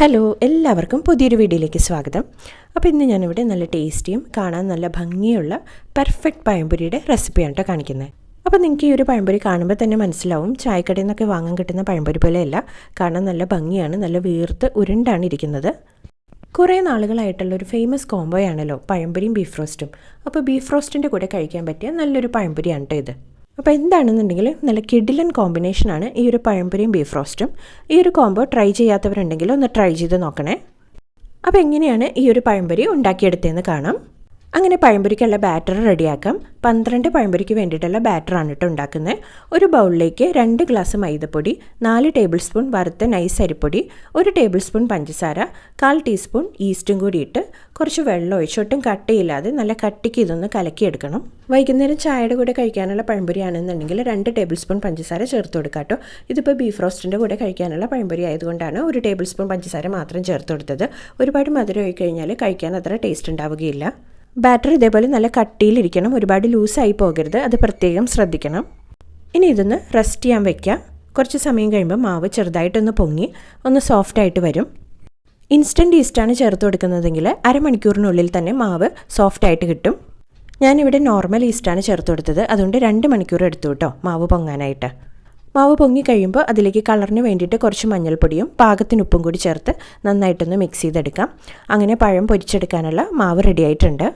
Hello എല്ലാവർക്കും പുതിയൊരു വീഡിയോയിലേക്ക് സ്വാഗതം. അപ്പോൾ ഇന്ന് ഞാനിവിടെ നല്ല ടേസ്റ്റിയും കാണാൻ നല്ല ഭംഗിയുള്ള പെർഫെക്റ്റ് പഴംപൊരിയുടെ റെസിപ്പിയാണ് കേട്ടോ കാണിക്കുന്നത് അപ്പോൾ നിങ്ങൾക്ക് ഈ ഒരു പഴംപൊരി കാണുമ്പോൾ തന്നെ മനസ്സിലാവും ചായക്കടയിൽ നിന്നൊക്കെ വാങ്ങാൻ കിട്ടുന്ന പഴംപൊരി പോലെയല്ല കാണാൻ നല്ല ഭംഗിയാണ് നല്ല വീർത്ത് ഉരുണ്ടാണ് ഇരിക്കുന്നത്. കുറേ നാളുകളായിട്ടുള്ള ഒരു ഫേമസ് കോംബോയാണല്ലോ പഴംപൊരിയും ബീഫ് റോസ്റ്റും അപ്പോൾ ബീഫ് റോസ്റ്റിന്റെ കൂടെ കഴിക്കാൻ പറ്റിയ നല്ലൊരു പഴംപൊരിയാണ് കേട്ടോ ഇത്. അപ്പോൾ എന്താണെന്നുണ്ടെങ്കിൽ നല്ല കിഡിലൻ കോമ്പിനേഷനാണ് ഈ ഒരു പഴംപൊരിയും ബീഫ് റോസ്റ്റും. ഈ ഒരു കോംബോ ട്രൈ ചെയ്യാത്തവരുണ്ടെങ്കിൽ ഒന്ന് ട്രൈ ചെയ്ത് നോക്കണേ. അപ്പോൾ എങ്ങനെയാണ് ഈ ഒരു പഴംപൊരി ഉണ്ടാക്കിയെടുത്തതെന്ന് കാണാം. അങ്ങനെ പഴംപൊരിക്കുള്ള ബാറ്റർ റെഡിയാക്കാം. പന്ത്രണ്ട് പഴംപൊരിക്ക് വേണ്ടിയിട്ടുള്ള ബാറ്ററാണ് കേട്ടോ ഉണ്ടാക്കുന്നത്. ഒരു ബൗളിലേക്ക് രണ്ട് ഗ്ലാസ് മൈദപ്പൊടി നാല് ടേബിൾ സ്പൂൺ വറുത്ത നൈസ് അരിപ്പൊടി ഒരു ടേബിൾ സ്പൂൺ പഞ്ചസാര കാൽ ടീസ്പൂൺ ഈസ്റ്റും കൂടി ഇട്ട് കുറച്ച് വെള്ളം ഒഴിച്ചൊട്ടും കട്ടയില്ലാതെ നല്ല കട്ടിക്ക് ഇതൊന്ന് കലക്കിയെടുക്കണം. വൈകുന്നേരം ചായയുടെ കൂടെ കഴിക്കാനുള്ള പഴംപൊരി ആണെന്നുണ്ടെങ്കിൽ രണ്ട് ടേബിൾ സ്പൂൺ പഞ്ചസാര ചേർത്ത് കൊടുക്കാം കേട്ടോ ഇതിപ്പോൾ ബീഫ് റോസ്റ്റിന്റെ കൂടെ കഴിക്കാനുള്ള പഴംപൊരി ആയതുകൊണ്ടാണ് ഒരു ടേബിൾ സ്പൂൺ പഞ്ചസാര മാത്രം ചേർത്ത് കൊടുത്തത്. ഒരുപാട് മധുരം ആയി കഴിഞ്ഞാൽ കഴിക്കാൻ അത്ര ടേസ്റ്റ് ഉണ്ടാവുകയില്ല. ബാറ്റർ ഇതേപോലെ നല്ല കട്ടിയിലിരിക്കണം ഒരുപാട് ലൂസായി പോകരുത് അത് പ്രത്യേകം ശ്രദ്ധിക്കണം. ഇനി ഇതൊന്ന് റെസ്റ്റ് ചെയ്യാൻ വെക്കാം. കുറച്ച് സമയം കഴിയുമ്പോൾ മാവ് ചെറുതായിട്ടൊന്ന് പൊങ്ങി ഒന്ന് സോഫ്റ്റ് ആയിട്ട് വരും. ഇൻസ്റ്റന്റ് ഈസ്റ്റാണ് ചേർത്ത് കൊടുക്കുന്നതെങ്കിൽ അരമണിക്കൂറിനുള്ളിൽ തന്നെ മാവ് സോഫ്റ്റ് ആയിട്ട് കിട്ടും. ഞാനിവിടെ നോർമൽ ഈസ്റ്റാണ് ചേർത്ത് കൊടുത്തത്. അതുകൊണ്ട് രണ്ട് മണിക്കൂർ എടുത്തു കേട്ടോ മാവ് പൊങ്ങാനായിട്ട്. മാവ് പൊങ്ങി കഴിയുമ്പോൾ അതിലേക്ക് കളറിന് വേണ്ടിയിട്ട് കുറച്ച് മഞ്ഞൾപ്പൊടിയും പാകത്തിന് ഉപ്പും കൂടി ചേർത്ത് നന്നായിട്ടൊന്ന് മിക്സ് ചെയ്തെടുക്കാം. അങ്ങനെ പഴം പൊരിച്ചെടുക്കാനുള്ള മാവ് റെഡിയായിട്ടുണ്ട്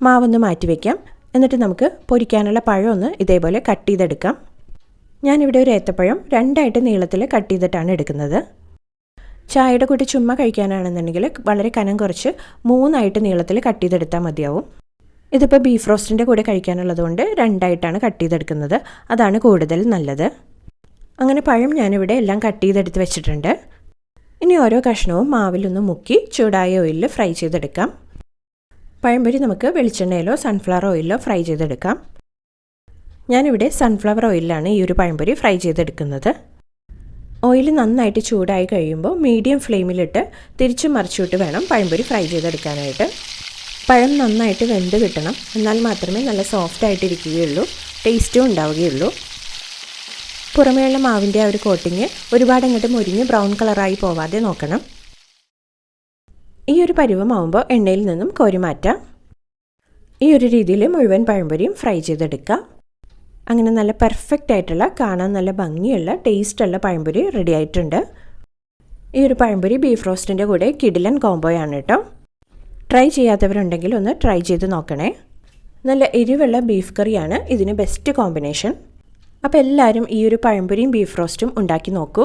മാവൊന്ന് മാറ്റി വയ്ക്കാം എന്നിട്ട് നമുക്ക് പൊരിക്കാനുള്ള പഴം ഒന്ന് ഇതേപോലെ കട്ട് ചെയ്തെടുക്കാം. ഞാനിവിടെ ഒരു ഏത്തപ്പഴം രണ്ടായിട്ട് നീളത്തിൽ കട്ട് ചെയ്തിട്ടാണ് എടുക്കുന്നത്. ചായയുടെ കൂട്ടി ചുമ്മാ കഴിക്കാനാണെന്നുണ്ടെങ്കിൽ വളരെ കനം കുറച്ച് മൂന്നായിട്ട് നീളത്തിൽ കട്ട് ചെയ്തെടുത്താൽ മതിയാവും. ഇതിപ്പോൾ ബീഫ് റോസ്റ്റിന്റെ കൂടെ കഴിക്കാനുള്ളതുകൊണ്ട് രണ്ടായിട്ടാണ് കട്ട് ചെയ്തെടുക്കുന്നത്. അതാണ് കൂടുതൽ നല്ലത്. അങ്ങനെ പഴം ഞാനിവിടെ എല്ലാം കട്ട് ചെയ്തെടുത്ത് വെച്ചിട്ടുണ്ട്. ഇനി ഓരോ കഷ്ണവും മാവിലൊന്ന് മുക്കി ചൂടായ ഓയിലിൽ ഫ്രൈ ചെയ്തെടുക്കാം. പഴംപൊരി നമുക്ക് വെളിച്ചെണ്ണയിലോ സൺഫ്ലവർ ഓയിലിലോ ഫ്രൈ ചെയ്തെടുക്കാം. ഞാനിവിടെ സൺഫ്ലവർ ഓയിലാണ് ഈ ഒരു പഴംപൊരി ഫ്രൈ ചെയ്തെടുക്കുന്നത്. ഓയിൽ നന്നായിട്ട് ചൂടായി കഴിയുമ്പോൾ മീഡിയം ഫ്ലെയിമിലിട്ട് തിരിച്ചു മറിച്ചിട്ട് വേണം പഴംപൊരി ഫ്രൈ ചെയ്തെടുക്കാനായിട്ട്. പഴം നന്നായിട്ട് വെന്ത് കിട്ടണം. എന്നാൽ മാത്രമേ നല്ല സോഫ്റ്റ് ആയിട്ടിരിക്കുകയുള്ളൂ. ടേസ്റ്റും ഉണ്ടാവുകയുള്ളൂ. പുറമേയുള്ള മാവിന്റെ ആ ഒരു കോട്ടിങ് ഒരുപാട് അങ്ങോട്ട് മുരിഞ്ഞ് ബ്രൗൺ കളറായി പോവാതെ നോക്കണം. ഈ ഒരു പരുവമാവുമ്പോൾ എണ്ണയിൽ നിന്നും കോരി മാറ്റാം. ഈ ഒരു രീതിയിൽ മുഴുവൻ പഴംപൊരിയും ഫ്രൈ ചെയ്തെടുക്കുക. അങ്ങനെ നല്ല പെർഫെക്റ്റ് ആയിട്ടുള്ള കാണാൻ നല്ല ഭംഗിയുള്ള ടേസ്റ്റുള്ള പഴംപൊരി റെഡി ആയിട്ടുണ്ട്. ഈ ഒരു പഴംപൊരി ബീഫ് റോസ്റ്റിന്റെ കൂടെ കിഡിലൻ കോംബോയാണ് കേട്ടോ. ട്രൈ ചെയ്യാത്തവരുണ്ടെങ്കിൽ ഒന്ന് ട്രൈ ചെയ്ത് നോക്കണേ. നല്ല എരിവുള്ള ബീഫ് കറിയാണ് ഇതിന് ബെസ്റ്റ് കോമ്പിനേഷൻ അപ്പോൾ എല്ലാവരും ഈ ഒരു പഴംപൊരിയും ബീഫ് റോസ്റ്റും ഉണ്ടാക്കി നോക്കൂ.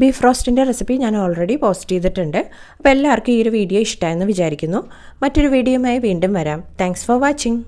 ബീഫ് റോസ്റ്റിന്റെ റെസിപ്പി ഞാൻ ഓൾറെഡി പോസ്റ്റ് ചെയ്തിട്ടുണ്ട്. അപ്പോൾ എല്ലാവർക്കും ഈ ഒരു വീഡിയോ ഇഷ്ടമായെന്ന് വിചാരിക്കുന്നു. മറ്റൊരു വീഡിയോയുമായി വീണ്ടും വരാം. Thanks for watching